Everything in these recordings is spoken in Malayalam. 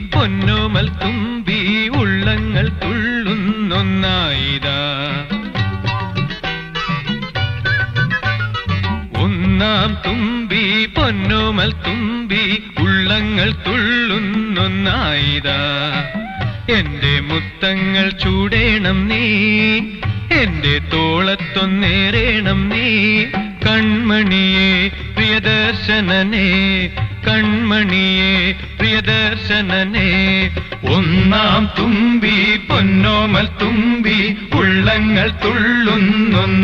പൊന്നോമൽ തുമ്പി ഉള്ളങ്ങൾ തുള്ളുന്നൊന്നായിതാ. ഒന്നാം തുമ്പി പൊന്നുമൽ തുമ്പി ഉള്ളങ്ങൾ തുള്ളുന്നൊന്നായിതാ. എന്റെ മുത്തങ്ങൾ ചൂടേണം നീ എന്റെ തോളത്തൊന്നേറേണം നീ കൺമണിയെ പ്രിയദർശനനെ കൺമണിയെ പ്രിയദർശനനെ. ഒന്നാം തുമ്പി പൊന്നോമൽ തുമ്പി ഉള്ളങ്ങൾ തുള്ളുന്നൊന്നായിരാ.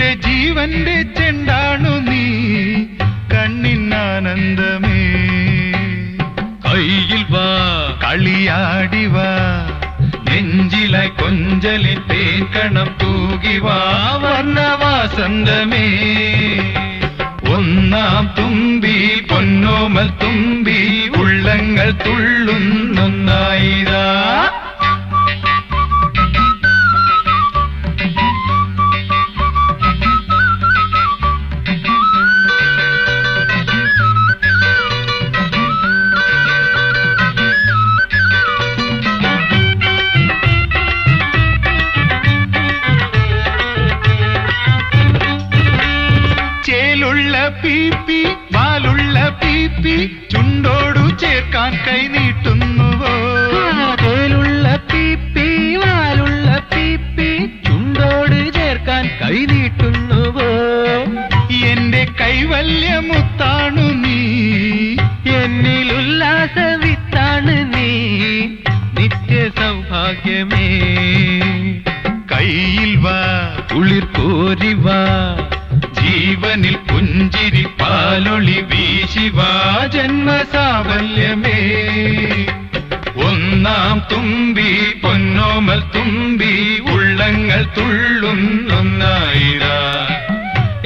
എന്റെ ജീവന്റെ ചെണ്ടാണു നീ. കണ്ണിനാനന്ദമേ കയ്യിൽ വാ. കളിയാടിവാ നെഞ്ചിലായി കൊഞ്ചലി തേക്കണം തൂകി വാ. വർണവാസന്തമേ. ഒന്നാം തുമ്പി പൊന്നോമൽ തുമ്പി ഉള്ളങ്ങൾ തുള്ളുന്നൊന്നായിരാ പീപ്പി വാലുള്ള പീപ്പി ചുണ്ടോടു ചേർക്കാൻ കൈ നീട്ടുന്നുവോ? പീപ്പി വാലുള്ള പീപ്പി ചുണ്ടോട് ചേർക്കാൻ കൈ നീട്ടുന്നുവോ? എന്റെ കൈവല്യമുത്താണു നീ. എന്നിൽ ഉല്ലാസ വിത്താണ് നീ. നിത്യ സൗഭാഗ്യമേ കയ്യിൽ വാ. കുളിർ കോരിവാ ജീവനിൽ പുഞ്ചിരി പാലൊളി വീശിവാ ജന്മസാവല്യമേ ഒന്നാം തുമ്പി പൊന്നോമൽ തുമ്പി ഉള്ളങ്ങൾ തുള്ളുന്നൊന്നായിരാ.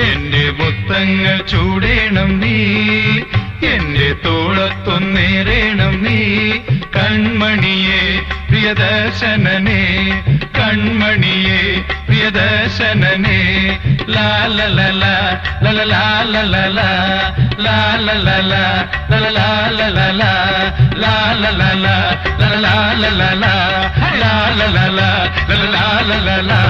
എന്റെ മുത്തങ്ങൾ ചൂടേണം നീ എന്റെ തോളത്തൊന്നേറേണം നീ. കൺമണിയെ പ്രിയദർശനനെ കൺമണിയെ பிரியதர்சனே லாலலலா லலலாலலலா லாலலலா லலலாலலலா லாலலலா லலலாலலலா லாலலலா லலலாலலலா